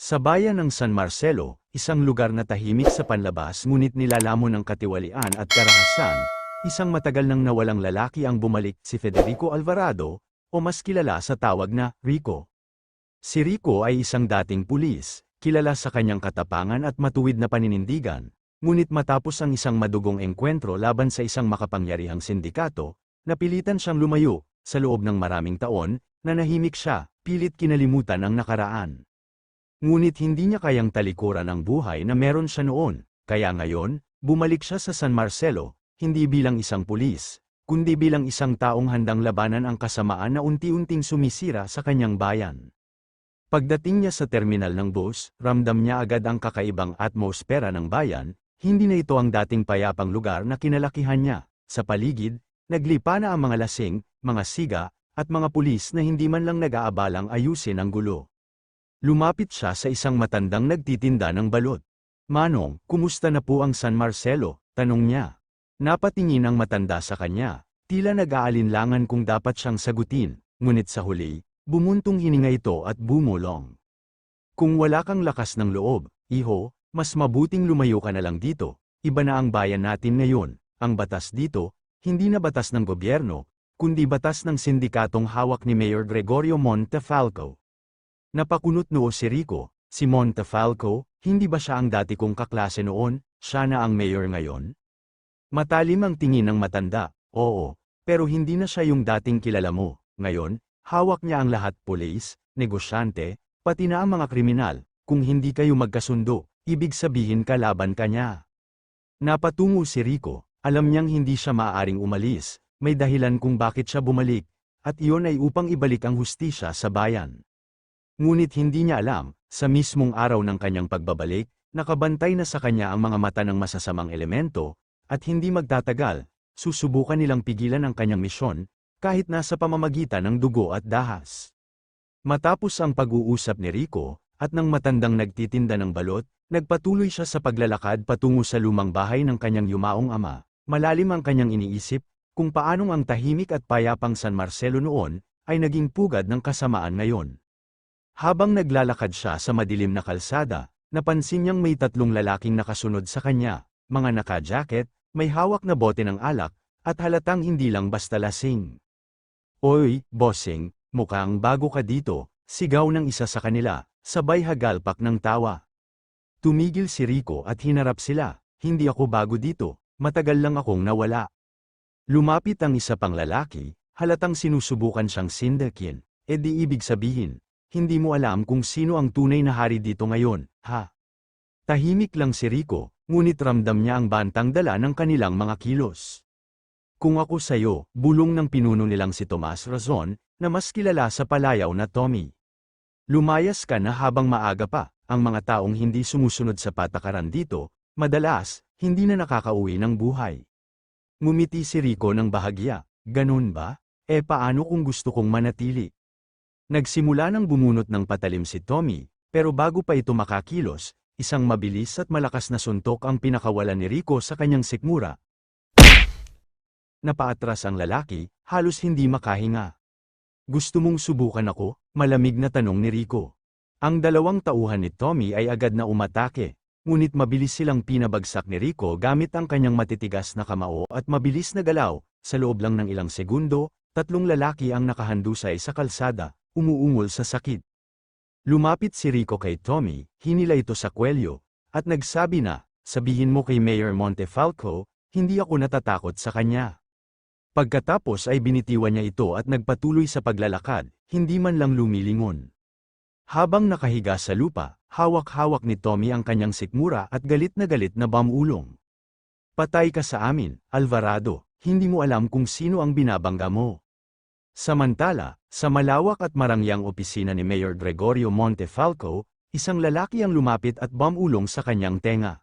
Sa bayan ng San Marcelo, isang lugar na tahimik sa panlabas ngunit nilalamon ng katiwalian at karahasan, isang matagal nang nawalang lalaki ang bumalik si Federico Alvarado, o mas kilala sa tawag na Rico. Si Rico ay isang dating pulis, kilala sa kanyang katapangan at matuwid na paninindigan, ngunit matapos ang isang madugong engkwentro laban sa isang makapangyarihang sindikato, napilitan siyang lumayo, sa loob ng maraming taon, na nahimik siya, pilit kinalimutan ang nakaraan. Ngunit hindi niya kayang talikuran ang buhay na meron siya noon, kaya ngayon, bumalik siya sa San Marcelo, hindi bilang isang pulis, kundi bilang isang taong handang labanan ang kasamaan na unti-unting sumisira sa kanyang bayan. Pagdating niya sa terminal ng bus, ramdam niya agad ang kakaibang atmosfera ng bayan, hindi na ito ang dating payapang lugar na kinalakihan niya. Sa paligid, naglipa na ang mga lasing, mga siga, at mga pulis na hindi man lang nag-aabalang ayusin ang gulo. Lumapit siya sa isang matandang nagtitinda ng balot. Manong, kumusta na po ang San Marcelo? Tanong niya. Napatingin ang matanda sa kanya, tila nag-aalinlangan kung dapat siyang sagutin, ngunit sa huli, bumuntong hininga ito at bumulong. Kung wala kang lakas ng loob, iho, mas mabuting lumayo ka na lang dito, iba na ang bayan natin ngayon, ang batas dito, hindi na batas ng gobyerno, kundi batas ng sindikatong hawak ni Mayor Gregorio Montefalco. Napakunot noo si Rico, si Montefalco, hindi ba siya ang dati kong kaklase noon, siya na ang mayor ngayon? Matalim ang tingin ng matanda, oo, pero hindi na siya yung dating kilala mo, ngayon, hawak niya ang lahat pulis, negosyante, pati na ang mga kriminal, kung hindi kayo magkasundo, ibig sabihin kalaban ka niya. Napatungo si Rico, alam niyang hindi siya maaaring umalis, may dahilan kung bakit siya bumalik, at iyon ay upang ibalik ang hustisya sa bayan. Ngunit hindi niya alam, sa mismong araw ng kanyang pagbabalik, nakabantay na sa kanya ang mga mata ng masasamang elemento, at hindi magtatagal, susubukan nilang pigilan ang kanyang misyon, kahit nasa pamamagitan ng dugo at dahas. Matapos ang pag-uusap ni Rico, at ng matandang nagtitinda ng balot, nagpatuloy siya sa paglalakad patungo sa lumang bahay ng kanyang yumaong ama. Malalim ang kanyang iniisip, kung paanong ang tahimik at payapang San Marcelo noon, ay naging pugad ng kasamaan ngayon. Habang naglalakad siya sa madilim na kalsada, napansin niyang may tatlong lalaking nakasunod sa kanya, mga naka-jacket, may hawak na bote ng alak, at halatang hindi lang basta lasing. Oy, bossing, mukhang bago ka dito, sigaw ng isa sa kanila, sabay hagalpak ng tawa. Tumigil si Rico at hinarap sila, hindi ako bago dito, matagal lang akong nawala. Lumapit ang isa pang lalaki, halatang sinusubukan siyang sindakin, edi ibig sabihin, hindi mo alam kung sino ang tunay na hari dito ngayon, ha? Tahimik lang si Rico, ngunit ramdam niya ang bantang dala ng kanilang mga kilos. Kung ako sayo, bulong ng pinuno nilang si Tomas Razon, na mas kilala sa palayaw na Tommy. Lumayas ka na habang maaga pa, ang mga taong hindi sumusunod sa patakaran dito, madalas, hindi na nakakauwi ng buhay. Ngumiti si Rico ng bahagya, ganun ba? E paano kung gusto kong manatili? Nagsimula ng bumunot ng patalim si Tommy, pero bago pa ito makakilos, isang mabilis at malakas na suntok ang pinakawalan ni Rico sa kanyang sikmura. Napaatras ang lalaki, halos hindi makahinga. Gusto mong subukan ako? Malamig na tanong ni Rico. Ang dalawang tauhan ni Tommy ay agad na umatake, ngunit mabilis silang pinabagsak ni Rico gamit ang kanyang matitigas na kamao at mabilis na galaw, sa loob lang ng ilang segundo, tatlong lalaki ang nakahandusay sa kalsada, umuungol sa sakit. Lumapit si Rico kay Tommy, hinila ito sa kwelyo, at nagsabi na, sabihin mo kay Mayor Montefalco, hindi ako natatakot sa kanya. Pagkatapos ay binitiwan niya ito at nagpatuloy sa paglalakad, hindi man lang lumilingon. Habang nakahiga sa lupa, hawak-hawak ni Tommy ang kanyang sikmura at galit na galit na bamulong. Patay ka sa amin, Alvarado, hindi mo alam kung sino ang binabangga mo. Samantala, sa malawak at marangyang opisina ni Mayor Gregorio Montefalco, isang lalaki ang lumapit at bamulong sa kanyang tenga.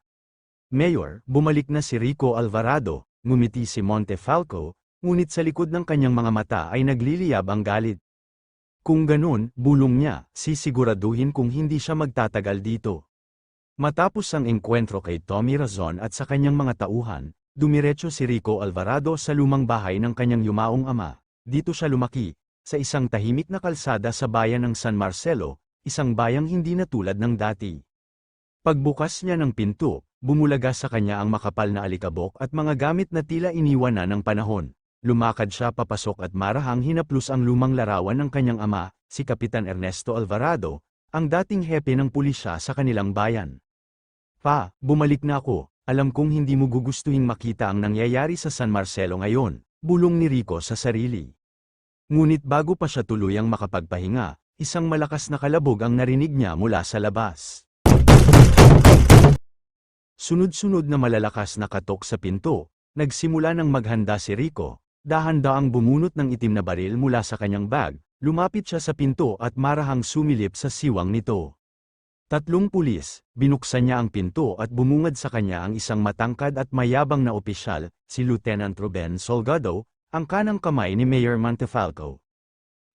Mayor, bumalik na si Rico Alvarado, ngumiti si Montefalco, ngunit sa likod ng kanyang mga mata ay nagliliyab ang galit. Kung ganun, bulong niya, sisiguraduhin kung hindi siya magtatagal dito. Matapos ang engkwentro kay Tommy Razon at sa kanyang mga tauhan, dumiretso si Rico Alvarado sa lumang bahay ng kanyang yumaong ama. Dito siya lumaki, sa isang tahimik na kalsada sa bayan ng San Marcelo, isang bayang hindi na tulad ng dati. Pagbukas niya ng pinto, bumulaga sa kanya ang makapal na alikabok at mga gamit na tila iniwan na ng panahon. Lumakad siya papasok at marahang hinaplos ang lumang larawan ng kanyang ama, si Kapitan Ernesto Alvarado, ang dating hepe ng pulisya sa kanilang bayan. Pa, bumalik na ako, alam kong hindi mo gugustuhin makita ang nangyayari sa San Marcelo ngayon, bulong ni Rico sa sarili. Ngunit bago pa siya tuluyang makapagpahinga, isang malakas na kalabog ang narinig niya mula sa labas. Sunod-sunod na malalakas na katok sa pinto, nagsimula ng maghanda si Rico, dahan-daang bumunot ng itim na baril mula sa kanyang bag, lumapit siya sa pinto at marahang sumilip sa siwang nito. Tatlong pulis, binuksan niya ang pinto at bumungad sa kanya ang isang matangkad at mayabang na opisyal, si Lieutenant Ruben Solgado, ang kanang kamay ni Mayor Montefalco.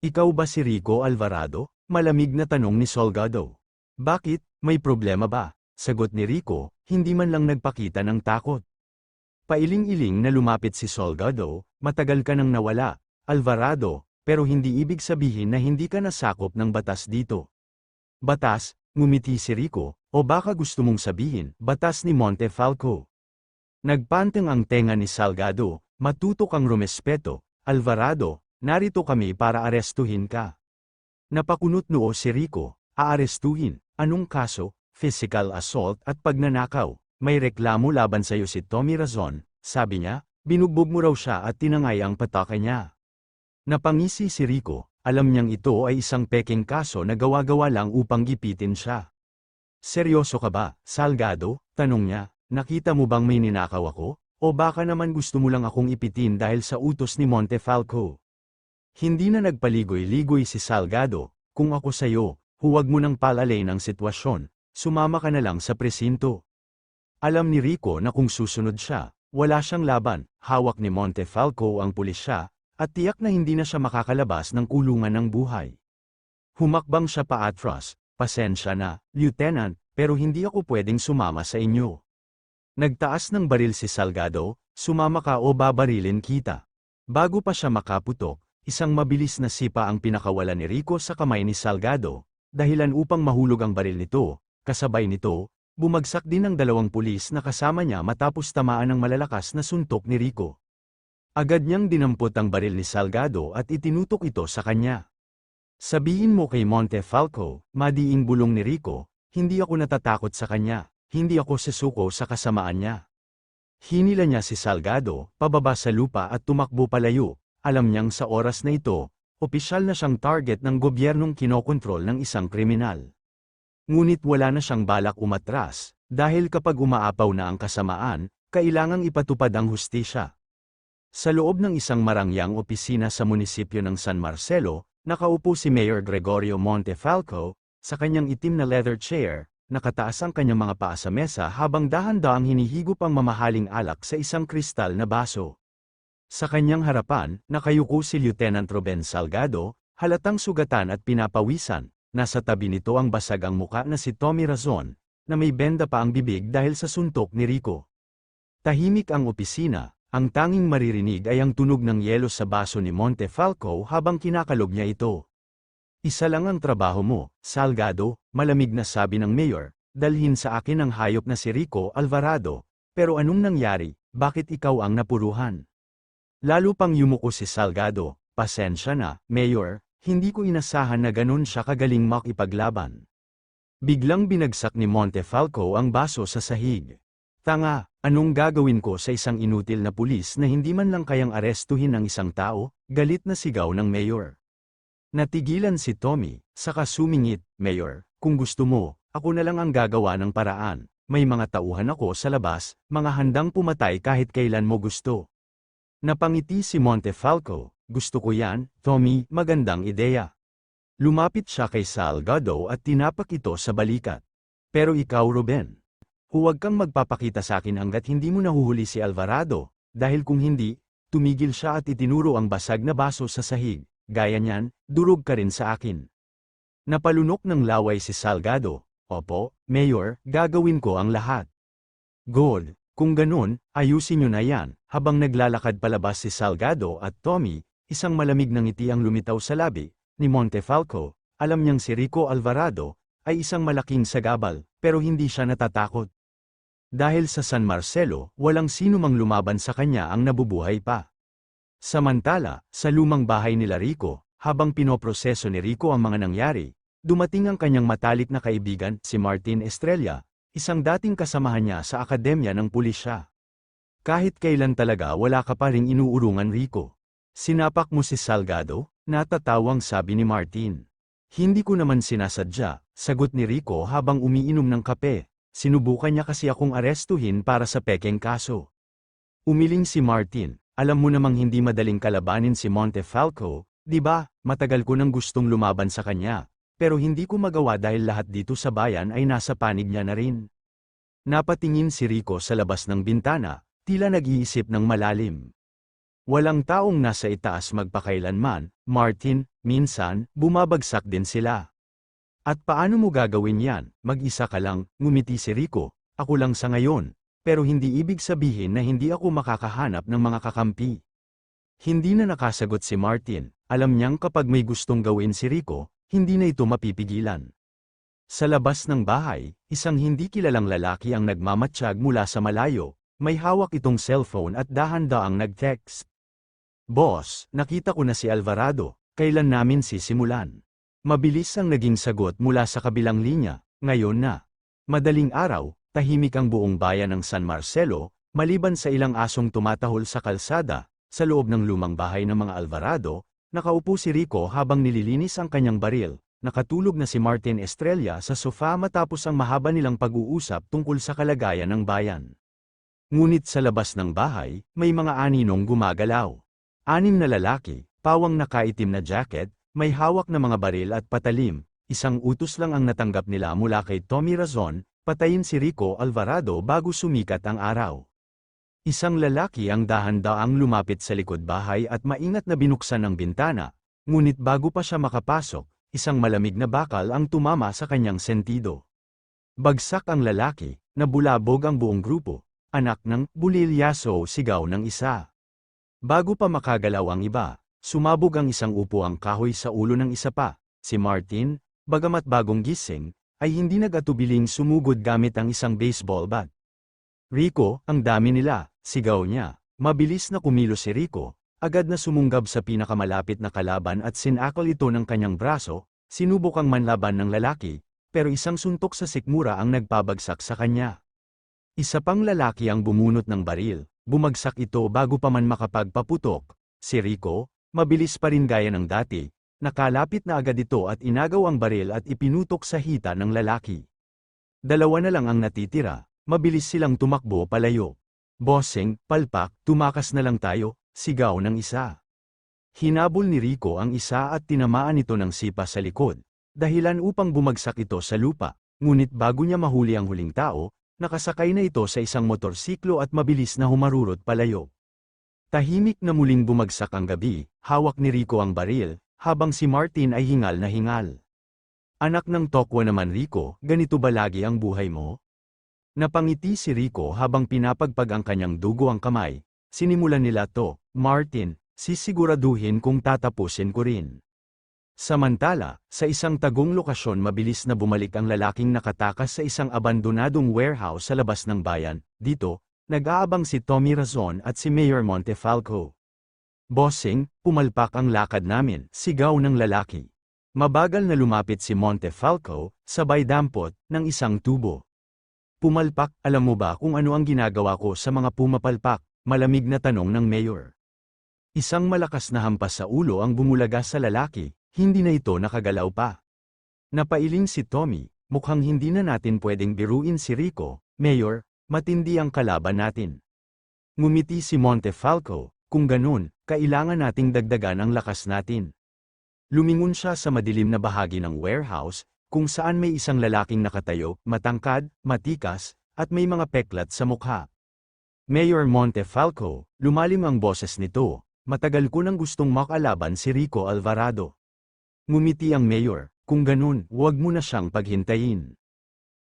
Ikaw ba si Rico Alvarado? Malamig na tanong ni Solgado. Bakit, may problema ba? Sagot ni Rico, hindi man lang nagpakita ng takot. Pailing-iling na lumapit si Solgado, matagal ka nang nawala, Alvarado, pero hindi ibig sabihin na hindi ka nasakop ng batas dito. Batas, ngumiti si Rico, o baka gusto mong sabihin, batas ni Montefalco. Nagpanteng ang tenga ni Salgado, matuto kang rumespeto, Alvarado, narito kami para arestuhin ka. Napakunot noo si Rico, aarestuhin, anong kaso, physical assault at pagnanakaw, may reklamo laban sa iyo si Tommy Razon, sabi niya, binugbog mo raw siya at tinangay ang pataka niya. Napangisi si Rico, alam niyang ito ay isang peking kaso na gawa-gawa lang upang gipitin siya. Seryoso ka ba, Salgado? Tanong niya, nakita mo bang may ninakaw ako? O baka naman gusto mo lang akong ipitin dahil sa utos ni Montefalco? Hindi na nagpaligoy-ligoy si Salgado, kung ako sayo, huwag mo nang palalay ng sitwasyon, sumama ka na lang sa presinto. Alam ni Rico na kung susunod siya, wala siyang laban, hawak ni Montefalco ang pulisya, at tiyak na hindi na siya makakalabas ng kulungan ng buhay. Humakbang siya pa atras, pasensya na, Lieutenant, pero hindi ako pwedeng sumama sa inyo. Nagtaas ng baril si Salgado, sumama ka o babarilin kita. Bago pa siya makaputok, isang mabilis na sipa ang pinakawala ni Rico sa kamay ni Salgado, dahilan upang mahulog ang baril nito, kasabay nito, bumagsak din ang dalawang pulis na kasama niya matapos tamaan ng malalakas na suntok ni Rico. Agad niyang dinampot ang baril ni Salgado at itinutok ito sa kanya. Sabihin mo kay Montefalco, madiing bulong ni Rico, hindi ako natatakot sa kanya, hindi ako sesuko sa kasamaan niya. Hinila niya si Salgado, pababa sa lupa at tumakbo palayo, alam niyang sa oras na ito, opisyal na siyang target ng gobyernong kinokontrol ng isang kriminal. Ngunit wala na siyang balak umatras, dahil kapag umaapaw na ang kasamaan, kailangang ipatupad ang hustisya. Sa loob ng isang marangyang opisina sa munisipyo ng San Marcelo, nakaupo si Mayor Gregorio Montefalco, sa kanyang itim na leather chair, nakataas ang kanyang mga paa sa mesa habang dahan-daang hinihigop ang mamahaling alak sa isang kristal na baso. Sa kanyang harapan, nakayuko si Lieutenant Ruben Salgado, halatang sugatan at pinapawisan, nasa tabi nito ang basag ang muka na si Tommy Razon, na may benda pa ang bibig dahil sa suntok ni Rico. Tahimik ang opisina, ang tanging maririnig ay ang tunog ng yelo sa baso ni Montefalco habang kinakalog niya ito. Isa lang ang trabaho mo, Salgado, malamig na sabi ng mayor, dalhin sa akin ang hayop na si Rico Alvarado, pero anong nangyari, bakit ikaw ang napuruhan? Lalo pang yumuko si Salgado, pasensya na, Mayor, hindi ko inasahan na ganun siya kagaling makipaglaban. Biglang binagsak ni Montefalco ang baso sa sahig. Tanga, anong gagawin ko sa isang inutil na pulis na hindi man lang kayang arestuhin ang isang tao, galit na sigaw ng mayor. Natigilan si Tommy, saka sumingit, Mayor, kung gusto mo, ako na lang ang gagawa ng paraan. May mga tauhan ako sa labas, mga handang pumatay kahit kailan mo gusto. Napangiti si Montefalco, gusto ko yan, Tommy, magandang ideya. Lumapit siya kay Salgado at tinapak ito sa balikat. Pero ikaw Ruben, huwag kang magpapakita sa akin hanggat hindi mo nahuhuli si Alvarado, dahil kung hindi, tumigil siya at itinuro ang basag na baso sa sahig, gaya niyan, durog ka rin sa akin. Napalunok ng laway si Salgado, Opo, Mayor, gagawin ko ang lahat. Gold, kung ganun, ayusin nyo na yan, habang naglalakad palabas si Salgado at Tommy, isang malamig na ngiti ang lumitaw sa labi, ni Montefalco, alam niyang si Rico Alvarado, ay isang malaking sagabal, pero hindi siya natatakot. Dahil sa San Marcelo, walang sino mang lumaban sa kanya ang nabubuhay pa. Samantala, sa lumang bahay nila Rico, habang pinoproseso ni Rico ang mga nangyari, dumating ang kanyang matalik na kaibigan, si Martin Estrella, isang dating kasamahan niya sa akademya ng pulisya. Kahit kailan talaga wala ka pa ring inuurungan Rico. Sinapak mo si Salgado, natatawang sabi ni Martin. Hindi ko naman sinasadya, sagot ni Rico habang umiinom ng kape. Sinubukan niya kasi akong arestuhin para sa pekeng kaso. Umiling si Martin, alam mo namang hindi madaling kalabanin si Montefalco, di ba? Matagal ko nang gustong lumaban sa kanya, pero hindi ko magawa dahil lahat dito sa bayan ay nasa panig niya na rin. Napatingin si Rico sa labas ng bintana, tila nag-iisip ng malalim. Walang taong nasa itaas magpakailanman, Martin, minsan, bumabagsak din sila. At paano mo gagawin yan? Mag-isa ka lang, ngumiti si Rico, ako lang sa ngayon, pero hindi ibig sabihin na hindi ako makakahanap ng mga kakampi. Hindi na nakasagot si Martin, alam niyang kapag may gustong gawin si Rico, hindi na ito mapipigilan. Sa labas ng bahay, isang hindi kilalang lalaki ang nagmamatsyag mula sa malayo, may hawak itong cellphone at dahan-daang nag-text. Boss, nakita ko na si Alvarado, kailan namin sisimulan? Mabilis ang naging sagot mula sa kabilang linya, ngayon na. Madaling araw, tahimik ang buong bayan ng San Marcelo, maliban sa ilang asong tumatahol sa kalsada, sa loob ng lumang bahay ng mga Alvarado, nakaupo si Rico habang nililinis ang kanyang baril, nakatulog na si Martin Estrella sa sofa matapos ang mahaba nilang pag-uusap tungkol sa kalagayan ng bayan. Ngunit sa labas ng bahay, may mga aninong gumagalaw. Anim na lalaki, pawang nakaitim na jacket, may hawak na mga baril at patalim, isang utos lang ang natanggap nila mula kay Tommy Razon, patayin si Rico Alvarado bago sumikat ang araw. Isang lalaki ang dahan-daang lumapit sa likod bahay at maingat na binuksan ang bintana, ngunit bago pa siya makapasok, isang malamig na bakal ang tumama sa kanyang sentido. Bagsak ang lalaki, nabulabog ang buong grupo, anak ng bulilyaso sigaw ng isa. Bago pa makagalaw ang iba, Sumabog ang isang upuang kahoy sa ulo ng isa pa, si Martin, bagamat bagong gising, ay hindi nag-atubiling sumugod gamit ang isang baseball bat. Rico, ang dami nila, sigaw niya. Mabilis na kumilos si Rico, agad na sumunggab sa pinakamalapit na kalaban at sinakal ito ng kanyang braso, sinubok ang manlaban ng lalaki, pero isang suntok sa sikmura ang nagpabagsak sa kanya. Isa pang lalaki ang bumunot ng baril, bumagsak ito bago pa man makapagpaputok, si Rico, Mabilis pa rin gaya ng dati, nakalapit na agad ito at inagaw ang baril at ipinutok sa hita ng lalaki. Dalawa na lang ang natitira, mabilis silang tumakbo palayo. Bossing, palpak, tumakas na lang tayo, sigaw ng isa. Hinabol ni Rico ang isa at tinamaan ito ng sipa sa likod, dahilan upang bumagsak ito sa lupa, ngunit bago niya mahuli ang huling tao, nakasakay na ito sa isang motorsiklo at mabilis na humarurot palayo. Tahimik na muling bumagsak ang gabi, hawak ni Rico ang baril, habang si Martin ay hingal na hingal. Anak ng Tokwa naman Rico, ganito ba lagi ang buhay mo? Napangiti si Rico habang pinapagpag ang kanyang dugo ang kamay. Sinimulan nila to, Martin, sisiguraduhin kung tatapusin ko rin. Samantala, sa isang tagong lokasyon mabilis na bumalik ang lalaking nakatakas sa isang abandonadong warehouse sa labas ng bayan, dito, Nag-aabang si Tommy Razon at si Mayor Montefalco. Bossing, pumalpak ang lakad namin, sigaw ng lalaki. Mabagal na lumapit si Montefalco, sabay dampot, ng isang tubo. Pumalpak, alam mo ba kung ano ang ginagawa ko sa mga pumapalpak, malamig na tanong ng mayor. Isang malakas na hampas sa ulo ang bumulaga sa lalaki, hindi na ito nakagalaw pa. Napailing si Tommy, mukhang hindi na natin pwedeng biruin si Rico, Mayor, Matindi ang kalaban natin. Ngumiti si Montefalco, kung ganun, kailangan nating dagdagan ang lakas natin. Lumingon siya sa madilim na bahagi ng warehouse, kung saan may isang lalaking nakatayo, matangkad, matikas, at may mga peklat sa mukha. Mayor Montefalco, lumalim ang boses nito, matagal ko nang gustong makalaban si Rico Alvarado. Ngumiti ang mayor, kung ganun, huwag mo na siyang paghintayin.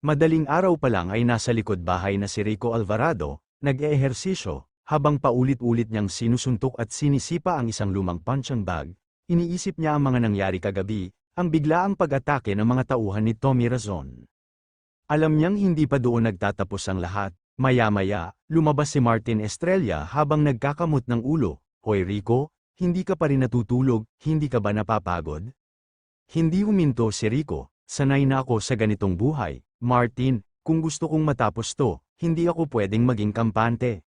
Madaling araw pa lang ay nasa likod bahay na si Rico Alvarado, nag-eehersisyo, habang paulit-ulit niyang sinusuntok at sinisipa ang isang lumang punching bag, iniisip niya ang mga nangyari kagabi, ang biglaang pag-atake ng mga tauhan ni Tommy Razon. Alam niyang hindi pa doon nagtatapos ang lahat, maya-maya, lumabas si Martin Estrella habang nagkakamot ng ulo, Hoy Rico, hindi ka pa rin natutulog, hindi ka ba napapagod? Hindi huminto si Rico, sanay na ako sa ganitong buhay, Martin, kung gusto kong matapos to, hindi ako pwedeng maging kampante.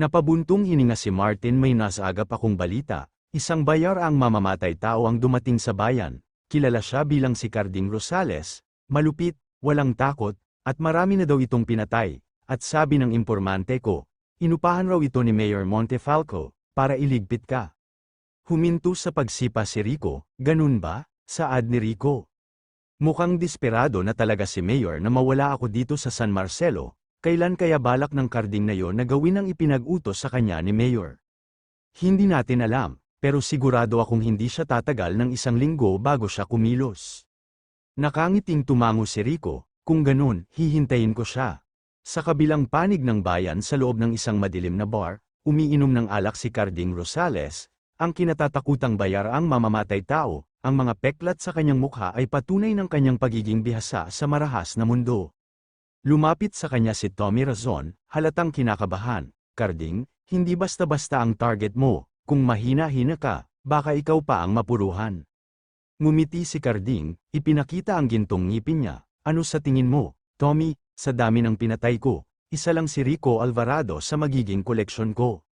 Napabuntong hininga si Martin may nasagap akong balita, isang bayar ang mamamatay tao ang dumating sa bayan, kilala siya bilang si Carding Rosales, malupit, walang takot, at marami na daw itong pinatay, at sabi ng impormante ko, inupahan raw ito ni Mayor Montefalco, para iligpit ka. Huminto sa pagsipa si Rico, ganun ba? Saad ni Rico. Mukhang desperado na talaga si Mayor na mawala ako dito sa San Marcelo, kailan kaya balak ng karding na yon na gawin ang ipinag-utos sa kanya ni Mayor? Hindi natin alam, pero sigurado akong hindi siya tatagal ng isang linggo bago siya kumilos. Nakangiting tumango si Rico, kung ganun, hihintayin ko siya. Sa kabilang panig ng bayan sa loob ng isang madilim na bar, umiinom ng alak si Carding Rosales, ang kinatatakutang bayar ang mamamatay tao, ang mga peklat sa kanyang mukha ay patunay ng kanyang pagiging bihasa sa marahas na mundo. Lumapit sa kanya si Tommy Razon, halatang kinakabahan, Carding, hindi basta-basta ang target mo, kung mahina-hina ka, baka ikaw pa ang mapuruhan. Ngumiti si Carding, ipinakita ang gintong ngipin niya, ano sa tingin mo, Tommy, sa dami ng pinatay ko, isa lang si Rico Alvarado sa magiging koleksyon ko.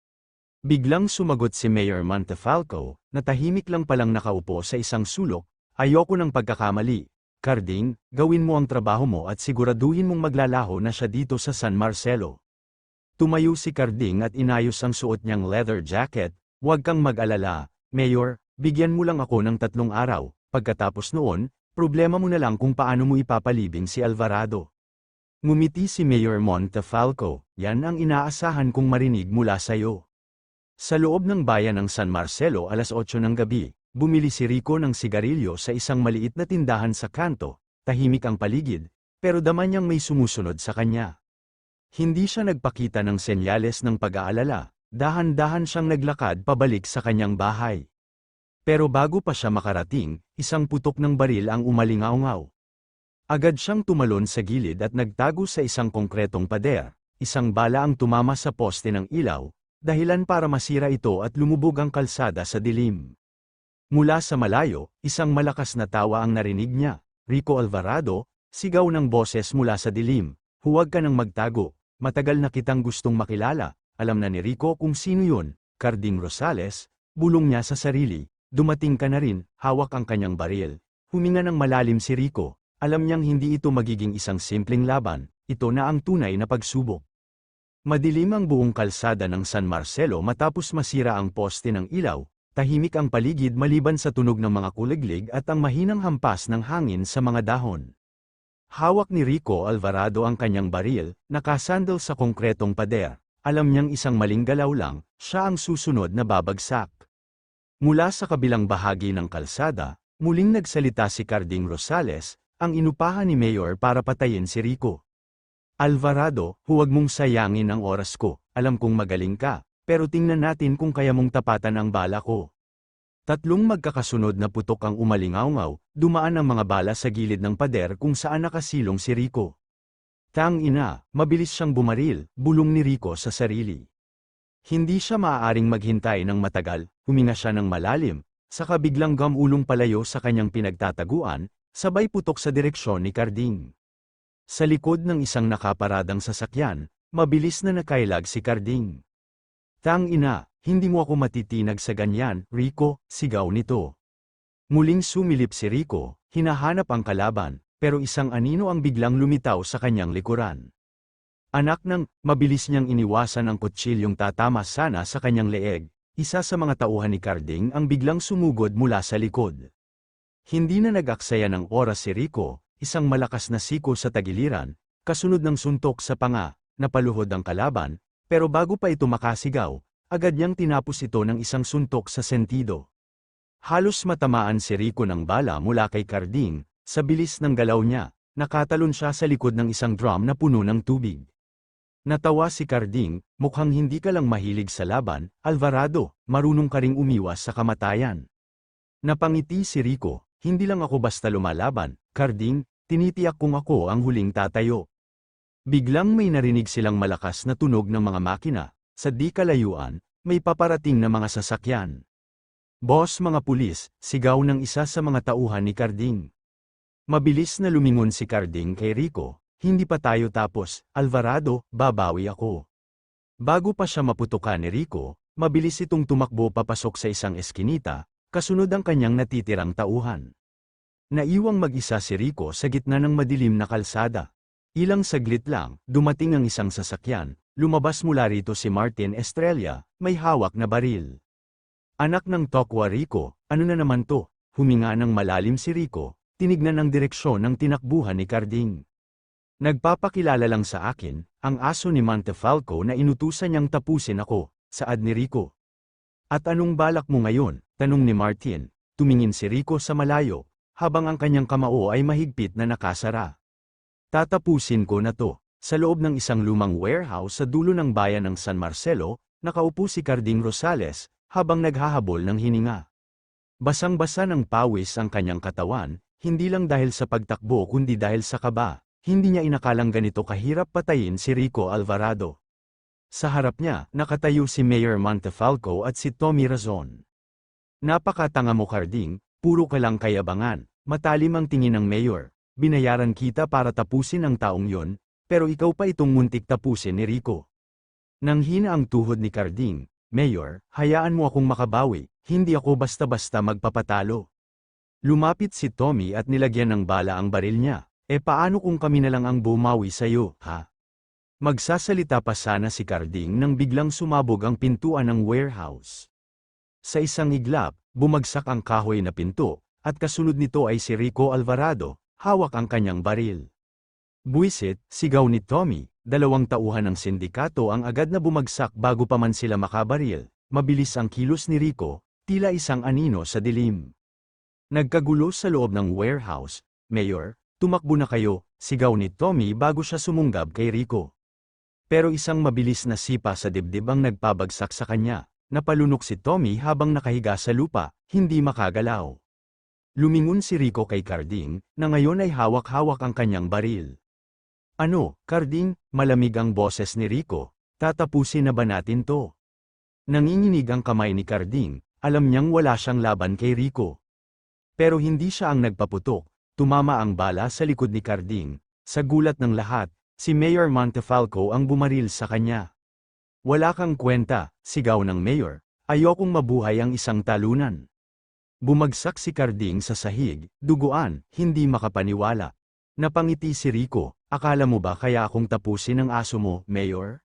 Biglang sumagot si Mayor Montefalco, na tahimik lang palang nakaupo sa isang sulok, ayoko ng pagkakamali. Carding, gawin mo ang trabaho mo at siguraduhin mong maglalaho na siya dito sa San Marcelo. Tumayo si Carding at inayos ang suot niyang leather jacket, huwag kang mag-alala, Mayor, bigyan mo lang ako ng tatlong araw, pagkatapos noon, problema mo na lang kung paano mo ipapalibing si Alvarado. Ngumiti si Mayor Montefalco, yan ang inaasahan kong marinig mula sayo. Sa loob ng bayan ng San Marcelo alas 8 ng gabi, bumili si Rico ng sigarilyo sa isang maliit na tindahan sa kanto, tahimik ang paligid, pero dama niyang may sumusunod sa kanya. Hindi siya nagpakita ng senyales ng pag-aalala, dahan-dahan siyang naglakad pabalik sa kanyang bahay. Pero bago pa siya makarating, isang putok ng baril ang umalingaw-ngaw. Agad siyang tumalon sa gilid at nagtago sa isang konkretong pader, isang bala ang tumama sa poste ng ilaw, dahilan para masira ito at lumubog ang kalsada sa dilim. Mula sa malayo, isang malakas na tawa ang narinig niya, Rico Alvarado, sigaw ng boses mula sa dilim, huwag ka nang magtago, matagal na kitang gustong makilala, alam na ni Rico kung sino yun, Carding Rosales, bulong niya sa sarili, dumating ka na rin, hawak ang kanyang baril. Huminga ng malalim si Rico, alam niyang hindi ito magiging isang simpleng laban, ito na ang tunay na pagsubok. Madilim ang buong kalsada ng San Marcelo matapos masira ang poste ng ilaw, tahimik ang paligid maliban sa tunog ng mga kuliglig at ang mahinang hampas ng hangin sa mga dahon. Hawak ni Rico Alvarado ang kanyang baril, nakasandal sa konkretong pader, alam niyang isang maling galaw lang, siya ang susunod na babagsak. Mula sa kabilang bahagi ng kalsada, muling nagsalita si Carding Rosales, ang inupahan ni Mayor para patayin si Rico. Alvarado, huwag mong sayangin ang oras ko, alam kong magaling ka, pero tingnan natin kung kaya mong tapatan ang bala ko. Tatlong magkakasunod na putok ang umalingaw dumaan ang mga bala sa gilid ng pader kung saan nakasilong si Rico. Tang ina, mabilis siyang bumaril, bulong ni Rico sa sarili. Hindi siya maaaring maghintay ng matagal, huminga siya ng malalim, saka biglang gamulong palayo sa kanyang pinagtataguan, sabay putok sa direksyon ni Carding. Sa likod ng isang nakaparadang sasakyan, mabilis na nakailag si Carding. Tang ina, hindi mo ako matitinag sa ganyan, Rico, sigaw nito. Muling sumilip si Rico, hinahanap ang kalaban, pero isang anino ang biglang lumitaw sa kanyang likuran. Anak ng, mabilis niyang iniwasan ang kutsilyong tatama sana sa kanyang leeg, isa sa mga tauhan ni Carding ang biglang sumugod mula sa likod. Hindi na nag-aksaya ng oras si Rico, isang malakas na siko sa tagiliran, kasunod ng suntok sa panga, napaluhod ang kalaban, pero bago pa ito makasigaw, agad niyang tinapos ito ng isang suntok sa sentido. Halos matamaan si Rico ng bala mula kay Carding, sa bilis ng galaw niya, nakatalon siya sa likod ng isang drum na puno ng tubig. Natawa si Carding, mukhang hindi ka lang mahilig sa laban, Alvarado, marunong ka ring umiwas sa kamatayan. Napangiti si Rico, hindi lang ako basta lumalaban, Carding, tinitiyak kong ako ang huling tatayo. Biglang may narinig silang malakas na tunog ng mga makina, sa di kalayuan, may paparating na mga sasakyan. Boss mga pulis, sigaw ng isa sa mga tauhan ni Carding. Mabilis na lumingon si Carding kay Rico, hindi pa tayo tapos, Alvarado, babawi ako. Bago pa siya maputukan ni Rico, mabilis itong tumakbo papasok sa isang eskinita, kasunod ang kanyang natitirang tauhan. Naiwang mag-isa si Rico sa gitna ng madilim na kalsada. Ilang saglit lang, dumating ang isang sasakyan, lumabas mula rito si Martin Estrella, may hawak na baril. Anak ng Tokwa Rico, ano na naman to? Huminga ng malalim si Rico, tinignan ang direksyon ng tinakbuhan ni Carding. Nagpapakilala lang sa akin, ang aso ni Montefalco na inutusan niyang tapusin ako, saad ni Rico. At anong balak mo ngayon? Tanong ni Martin, tumingin si Rico sa malayo, habang ang kanyang kamao ay mahigpit na nakasara. Tatapusin ko na to. Sa loob ng isang lumang warehouse sa dulo ng bayan ng San Marcelo, nakaupo si Carding Rosales, habang naghahabol ng hininga. Basang-basa ng pawis ang kanyang katawan, hindi lang dahil sa pagtakbo kundi dahil sa kaba. Hindi niya inakalang ganito kahirap patayin si Rico Alvarado. Sa harap niya, nakatayo si Mayor Montefalco at si Tommy Razon. Napakatanga mo Carding, puro ka lang kayabangan, matalim ang tingin ng Mayor. Binayaran kita para tapusin ang taong yon, pero ikaw pa itong muntik tapusin ni Rico. Nang hina ang tuhod ni Carding, Mayor, hayaan mo akong makabawi, hindi ako basta-basta magpapatalo. Lumapit si Tommy at nilagyan ng bala ang baril niya. E paano kung kami na lang ang bumawi sa'yo, ha? Magsasalita pa sana si Carding nang biglang sumabog ang pintuan ng warehouse. Sa isang iglap, bumagsak ang kahoy na pinto, at kasunod nito ay si Rico Alvarado, hawak ang kanyang baril. Buisit, sigaw ni Tommy, dalawang tauhan ng sindikato ang agad na bumagsak bago pa man sila makabaril. Mabilis ang kilos ni Rico, tila isang anino sa dilim. Nagkagulo sa loob ng warehouse, Mayor, tumakbo na kayo, sigaw ni Tommy bago siya sumunggab kay Rico. Pero isang mabilis na sipa sa dibdib ang nagpabagsak sa kanya, napalunok si Tommy habang nakahiga sa lupa, hindi makagalaw. Lumingon si Rico kay Carding, na ngayon ay hawak-hawak ang kanyang baril. Ano, Carding, malamig ang boses ni Rico, tatapusin na ba natin to? Nanginginig ang kamay ni Carding, alam niyang wala siyang laban kay Rico. Pero hindi siya ang nagpaputok, tumama ang bala sa likod ni Carding, sa gulat ng lahat, si Mayor Montefalco ang bumaril sa kanya. Wala kang kwenta, sigaw ng Mayor, ayokong mabuhay ang isang talunan. Bumagsak si Carding sa sahig, duguan, hindi makapaniwala. Napangiti si Rico, akala mo ba kaya akong tapusin ang aso mo, Mayor?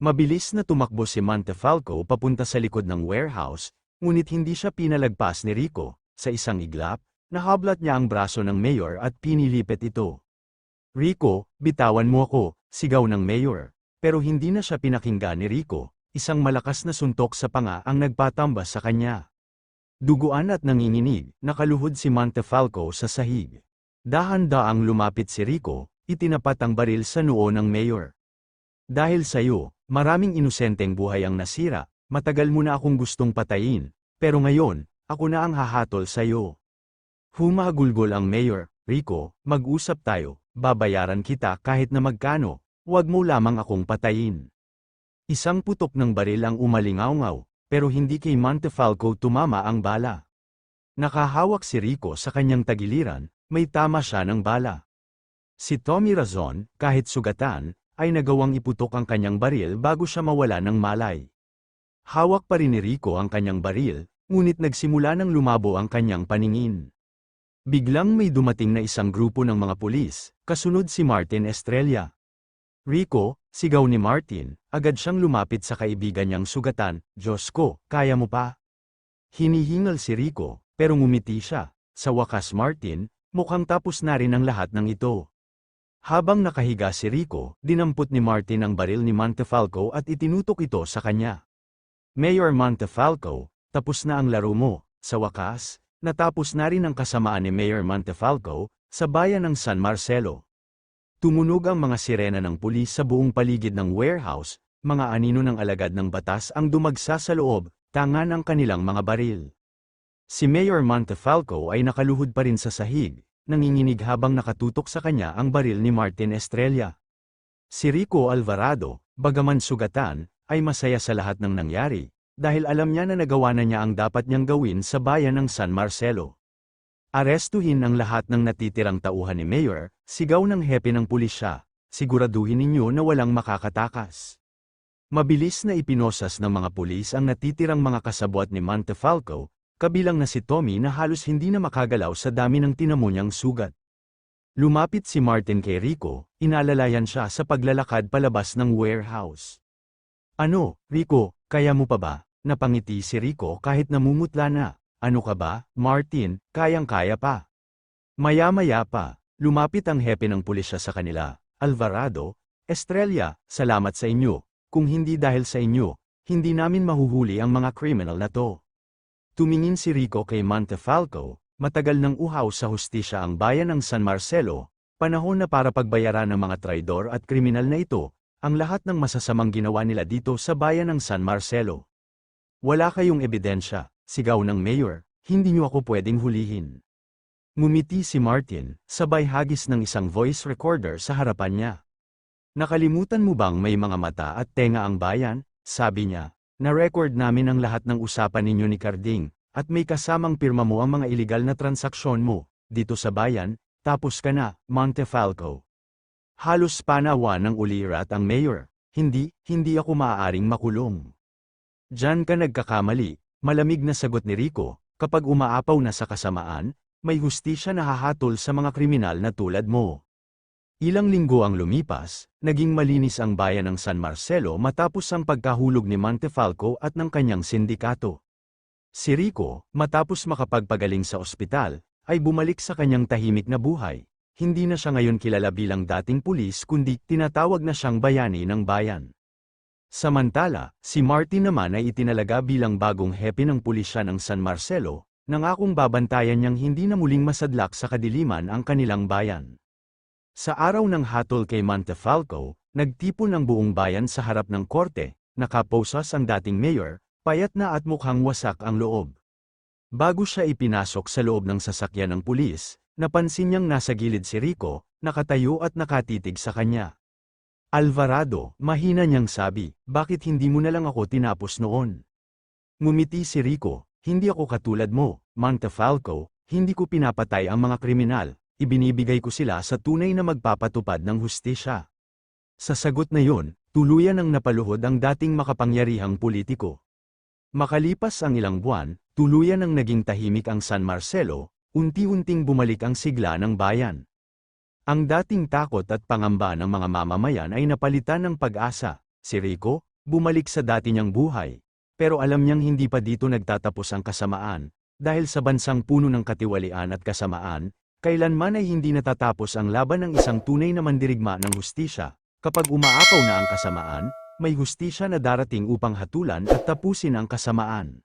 Mabilis na tumakbo si Montefalco papunta sa likod ng warehouse, ngunit hindi siya pinalagpas ni Rico. Sa isang iglap, nahablat niya ang braso ng Mayor at pinilipet ito. Rico, bitawan mo ako, sigaw ng Mayor. Pero hindi na siya pinakinggan ni Rico, isang malakas na suntok sa panga ang nagpatambas sa kanya. Duguan at nanginginig, nakaluhod si Montefalco sa sahig. Dahan-daang lumapit si Rico, itinapat ang baril sa noo ng mayor. Dahil sa iyo, maraming inosenteng buhay ang nasira, matagal mo na akong gustong patayin, pero ngayon, ako na ang hahatol sa iyo. Humagulgol ang mayor, Rico, mag-usap tayo, babayaran kita kahit na magkano, huwag mo lamang akong patayin. Isang putok ng baril ang umalingaw pero hindi kay Montefalco tumama ang bala. Nakahawak si Rico sa kanyang tagiliran, may tama siya ng bala. Si Tommy Razon, kahit sugatan, ay nagawang iputok ang kanyang baril bago siya mawala ng malay. Hawak pa rin ni Rico ang kanyang baril, ngunit nagsimula ng lumabo ang kanyang paningin. Biglang may dumating na isang grupo ng mga pulis, kasunod si Martin Estrella. Rico, sigaw ni Martin, agad siyang lumapit sa kaibigan niyang sugatan, Diyos ko, kaya mo pa? Hinihingal si Rico, pero ngumiti siya. Sa wakas Martin, Mukhang tapos na rin ang lahat ng ito. Habang nakahiga si Rico, dinampot ni Martin ang baril ni Montefalco at itinutok ito sa kanya. Mayor Montefalco, tapos na ang laro mo. Sa wakas, natapos na rin ang kasamaan ni Mayor Montefalco sa bayan ng San Marcelo. Tumunog ang mga sirena ng pulis sa buong paligid ng warehouse, mga anino ng alagad ng batas ang dumagsa sa loob, tangan ang kanilang mga baril. Si Mayor Montefalco ay nakaluhod pa rin sa sahig, nanginginig habang nakatutok sa kanya ang baril ni Martin Estrella. Si Rico Alvarado, bagaman sugatan, ay masaya sa lahat ng nangyari, dahil alam niya na nagawa na niya ang dapat niyang gawin sa bayan ng San Marcelo. Arestuhin ang lahat ng natitirang tauhan ni Mayor, sigaw ng hepe ng pulisya, siguraduhin ninyo na walang makakatakas. Mabilis na ipinosas ng mga pulis ang natitirang mga kasabwat ni Montefalco, kabilang na si Tommy na halos hindi na makagalaw sa dami ng tinamo niyang sugat. Lumapit si Martin kay Rico, inalalayan siya sa paglalakad palabas ng warehouse. Ano, Rico, kaya mo pa ba? Napangiti si Rico kahit namumutla na. Ano ka ba, Martin, kayang-kaya pa. Maya-maya pa, lumapit ang hepe ng pulisya sa kanila. Alvarado, Estrella, salamat sa inyo. Kung hindi dahil sa inyo, hindi namin mahuhuli ang mga criminal na to. Tumingin si Rico kay Montefalco, matagal nang uhaw sa hustisya ang bayan ng San Marcelo, panahon na para pagbayaran ng mga traidor at kriminal na ito, ang lahat ng masasamang ginawa nila dito sa bayan ng San Marcelo. Wala kayong ebidensya, sigaw ng mayor, hindi niyo ako pwedeng hulihin. Ngumiti si Martin, sabay hagis ng isang voice recorder sa harapan niya. Nakalimutan mo bang may mga mata at tenga ang bayan? Sabi niya, na-record namin ang lahat ng usapan ninyo ni Carding, at may kasamang pirma mo ang mga iligal na transaksyon mo, dito sa bayan, tapos ka na, Montefalco. Halos panawa ng ulirat ang mayor, hindi, hindi ako maaaring makulong. Diyan ka nagkakamali, malamig na sagot ni Rico, kapag umaapaw na sa kasamaan, may hustisya na hahatol sa mga kriminal na tulad mo. Ilang linggo ang lumipas, naging malinis ang bayan ng San Marcelo matapos ang pagkahulog ni Montefalco at ng kanyang sindikato. Si Rico, matapos makapagpagaling sa ospital, ay bumalik sa kanyang tahimik na buhay. Hindi na siya ngayon kilala bilang dating pulis kundi tinatawag na siyang bayani ng bayan. Samantala, si Martin naman ay itinalaga bilang bagong hepe ng pulisya ng San Marcelo, nangakong babantayan niyang hindi na muling masadlak sa kadiliman ang kanilang bayan. Sa araw ng hatol kay Montefalco, nagtipon ang buong bayan sa harap ng korte, nakaposas ang dating mayor, payat na at mukhang wasak ang loob. Bago siya ipinasok sa loob ng sasakyan ng pulis, napansin niyang nasa gilid si Rico, nakatayo at nakatitig sa kanya. Alvarado, mahina niyang sabi, bakit hindi mo na lang ako tinapos noon? Ngumiti si Rico, hindi ako katulad mo, Montefalco, hindi ko pinapatay ang mga kriminal, ibinibigay ko sila sa tunay na magpapatupad ng hustisya. Sa sagot na yon, tuluyan ang napaluhod ang dating makapangyarihang politiko. Makalipas ang ilang buwan, tuluyan ang naging tahimik ang San Marcelo, unti-unting bumalik ang sigla ng bayan. Ang dating takot at pangamba ng mga mamamayan ay napalitan ng pag-asa. Si Rico, bumalik sa dati niyang buhay. Pero alam niyang hindi pa dito nagtatapos ang kasamaan, dahil sa bansang puno ng katiwalian at kasamaan, kailanman ay hindi natatapos ang laban ng isang tunay na mandirigma ng hustisya. Kapag umaapaw na ang kasamaan, may hustisya na darating upang hatulan at tapusin ang kasamaan.